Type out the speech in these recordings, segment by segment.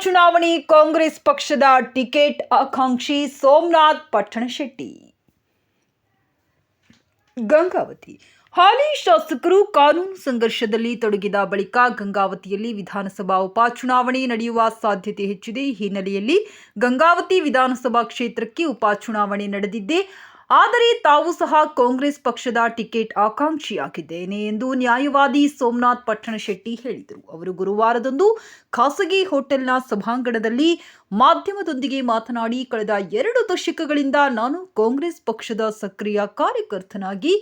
ಉಪಚುನಾವಣೆ ಕಾಂಗ್ರೆಸ್ ಪಕ್ಷದ ಟಿಕೆಟ್ ಆಕಾಂಕ್ಷಿ ಸೋಮನಾಥ್ ಪಟ್ಟಣಶೆಟ್ಟಿ. ಗಂಗಾವತಿ. ಹಾಲಿ ಶಾಸಕರು ಕಾನೂನು ಸಂಘರ್ಷದಲ್ಲಿ ತೊಡಗಿದ ಬಳಿಕ ಗಂಗಾವತಿಯಲ್ಲಿ ವಿಧಾನಸಭಾ ಉಪಚುನಾವಣೆ ನಡೆಯುವ ಸಾಧ್ಯತೆ ಹೆಚ್ಚಿದೆ. ಈ ಹಿನ್ನೆಲೆಯಲ್ಲಿ ಗಂಗಾವತಿ ವಿಧಾನಸಭಾ ಕ್ಷೇತ್ರಕ್ಕೆ ಉಪಚುನಾವಣೆ ನಡೆದಿದ್ದೆ ಆದರೆ ತಾವು ಸಹ ಕಾಂಗ್ರೆಸ್ ಪಕ್ಷದ ಟಿಕೆಟ್ ಆಕಾಂಕ್ಷಿಯಾಗಿದ್ದೇನೆ ಎಂದು ನ್ಯಾಯವಾದಿ ಸೋಮನಾಥ್ ಪಟ್ಟಣಶೆಟ್ಟಿ ಹೇಳಿದರು. ಅವರು ಗುರುವಾರದಂದು ಖಾಸಗಿ ಹೋಟೆಲ್ನ ಸಭಾಂಗಣದಲ್ಲಿ ಮಾಧ್ಯಮದೊಂದಿಗೆ ಮಾತನಾಡಿ ಕಳೆದ ಎರಡು ದಶಕಗಳಿಂದ ನಾನು ಕಾಂಗ್ರೆಸ್ ಪಕ್ಷದ ಸಕ್ರಿಯ ಕಾರ್ಯಕರ್ತನಾಗಿ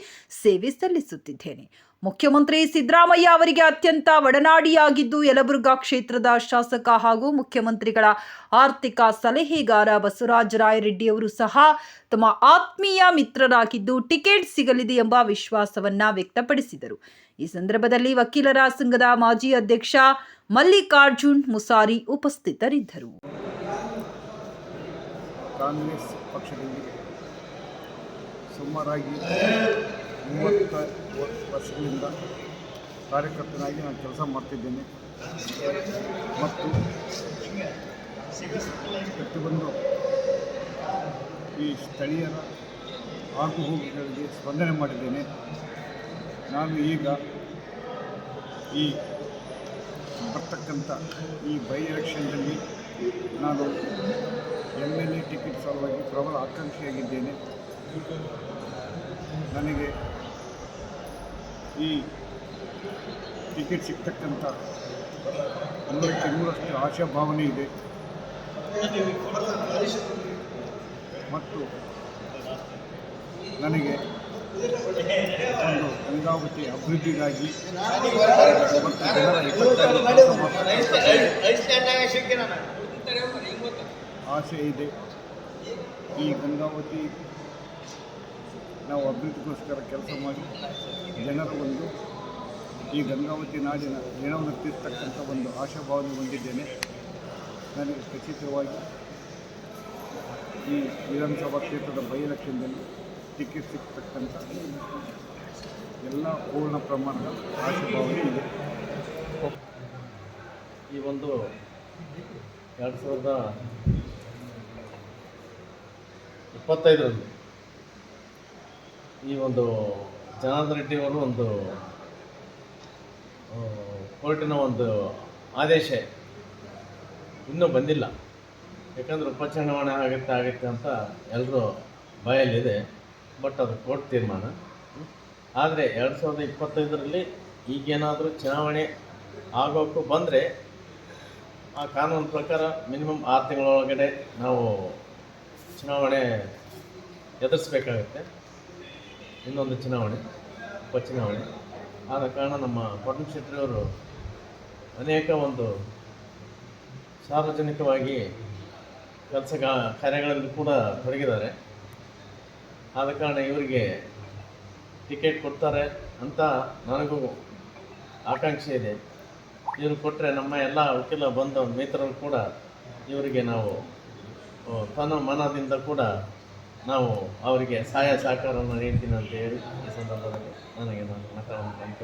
ಸೇವೆ ಸಲ್ಲಿಸುತ್ತಿದ್ದೇನೆ. ಮುಖ್ಯಮಂತ್ರಿ ಸಿದ್ದರಾಮಯ್ಯ ಅವರಿಗೆ ಅತ್ಯಂತ ಒಡನಾಡಿಯಾಗಿದ್ದು ಯಲಬುರ್ಗಾ ಕ್ಷೇತ್ರದ ಶಾಸಕ ಹಾಗೂ ಮುಖ್ಯಮಂತ್ರಿಗಳ ಆರ್ಥಿಕ ಸಲಹೆಗಾರ ಬಸವರಾಜ ರಾಯರೆಡ್ಡಿ ಅವರು ಸಹ ತಮ್ಮ ಆತ್ಮೀಯ ಮಿತ್ರರಾಗಿದ್ದು ಟಿಕೆಟ್ ಸಿಗಲಿದೆ ಎಂಬ ವಿಶ್ವಾಸವನ್ನ ವ್ಯಕ್ತಪಡಿಸಿದರು. ಈ ಸಂದರ್ಭದಲ್ಲಿ ವಕೀಲರ ಸಂಘದ ಮಾಜಿ ಅಧ್ಯಕ್ಷ ಮಲ್ಲಿಕಾರ್ಜುನ್ ಮುಸಾರಿ ಉಪಸ್ಥಿತರಿದ್ದರು. ಕಾಂಗ್ರೆಸ್ ಪಕ್ಷದಲ್ಲಿ ಸುಮಾರಾಗಿ ಮೂವತ್ತು ವರ್ಷಗಳಿಂದ ಕಾರ್ಯಕರ್ತನಾಗಿ ನಾನು ಕೆಲಸ ಮಾಡ್ತಿದ್ದೇನೆ. ಮತ್ತು ಪ್ರತಿಯೊಂದು ಈ ಸ್ಥಳೀಯರ ಆಗು ಹೋಗುಗಳಿಗೆ ಸ್ಪಂದನೆ ಮಾಡಿದ್ದೇನೆ. ನಾನು ಈಗ ಈ ಬರ್ತಕ್ಕಂಥ ಈ ಬೈ ಎಲೆಕ್ಷನ್ನಲ್ಲಿ ನಾನು ಎಂ ಎಲ್ ಎ ಟಿಕೆಟ್ ಸಲುವಾಗಿ ಪ್ರಬಲ ಆಕಾಂಕ್ಷಿಯಾಗಿದ್ದೇನೆ. ನನಗೆ ಈ ಟಿಕೆಟ್ ಸಿಗ್ತಕ್ಕಂಥ ನೂರಕ್ಕೆ ನೂರಷ್ಟು ಆಶಾಭಾವನೆ ಇದೆ. ಮತ್ತು ನನಗೆ ಒಂದು ಗಂಗಾವತಿ ಅಭಿವೃದ್ಧಿಗಾಗಿ ಆಸೆ ಇದೆ. ಈ ಗಂಗಾವತಿ ನಾವು ಅಭಿವೃದ್ಧಿಗೋಸ್ಕರ ಕೆಲಸ ಮಾಡಿ ಜನರ ಒಂದು ಈ ಗಂಗಾವತಿ ನಾಡಿನ ಋಣವನ್ನು ತೀರ್ತಕ್ಕಂಥ ಒಂದು ಆಶಾಭಾವನೆ ಹೊಂದಿದ್ದೇನೆ. ನನಗೆ ಖಚಿತವಾಗಿ ಈ ವಿಧಾನಸಭಾ ಕ್ಷೇತ್ರದ ಬೈ ಟಿಕೆಟ್ ಸಿಗ್ತಕ್ಕಂಥ ಎಲ್ಲ ಪೂರ್ಣ ಪ್ರಮಾಣದ ಆಶಾಭಾವನೆ ಇದೆ. ಈ ಒಂದು ಎರಡು ಸಾವಿರದ ಇಪ್ಪತ್ತೈದರಲ್ಲಿ ಈ ಒಂದು ಜನಾರ್ದನ್ ರೆಡ್ಡಿ ಅವರು ಒಂದು ಕೋರ್ಟಿನ ಒಂದು ಆದೇಶ ಇನ್ನೂ ಬಂದಿಲ್ಲ. ಯಾಕಂದರೆ ಉಪಚುನಾವಣೆ ಆಗುತ್ತೆ ಆಗುತ್ತೆ ಅಂತ ಎಲ್ಲರೂ ಭಯಲ್ಲಿದೆ ಬಟ್ ಅದು ಕೋರ್ಟ್ ತೀರ್ಮಾನ. ಆದರೆ ಎರಡು ಸಾವಿರದ ಇಪ್ಪತ್ತೈದರಲ್ಲಿ ಈಗೇನಾದರೂ ಚುನಾವಣೆ ಆಗೋಕ್ಕೂ ಬಂದರೆ ಆ ಕಾನೂನು ಪ್ರಕಾರ ಮಿನಿಮಮ್ ಆರು ತಿಂಗಳೊಳಗಡೆ ನಾವು ಚುನಾವಣೆ ಎದುರಿಸ್ಬೇಕಾಗತ್ತೆ. ಇನ್ನೊಂದು ಚುನಾವಣೆ, ಉಪಚುನಾವಣೆ. ಆದ ಕಾರಣ ನಮ್ಮ ಪಟ್ಟಣಶೆಟ್ಟಿಯವರು ಅನೇಕ ಒಂದು ಸಾರ್ವಜನಿಕವಾಗಿ ಕೆಲಸ ಕಾರ್ಯಗಳಲ್ಲಿ ಕೂಡ ತೊಡಗಿದ್ದಾರೆ. ಆದ ಕಾರಣ ಇವರಿಗೆ ಟಿಕೆಟ್ ಕೊಡ್ತಾರೆ ಅಂತ ನನಗೂ ಆಕಾಂಕ್ಷೆ ಇದೆ. ಇವರು ಕೊಟ್ಟರೆ ನಮ್ಮ ಎಲ್ಲ ವಕೀಲ ಬಂದ ಮಿತ್ರರು ಕೂಡ ಇವರಿಗೆ ನಾವು ತನ್ನ ತನ ಮನದಿಂದ ಕೂಡ ನಾವು ಅವರಿಗೆ ಸಹಾಯ ಸಹಕಾರವನ್ನು ನೀಡ್ತೀನಿ ಅಂತ ಹೇಳಿ ಈ ಸಂದರ್ಭದಲ್ಲಿ ನನಗೆ ನಾನು ಅಂತ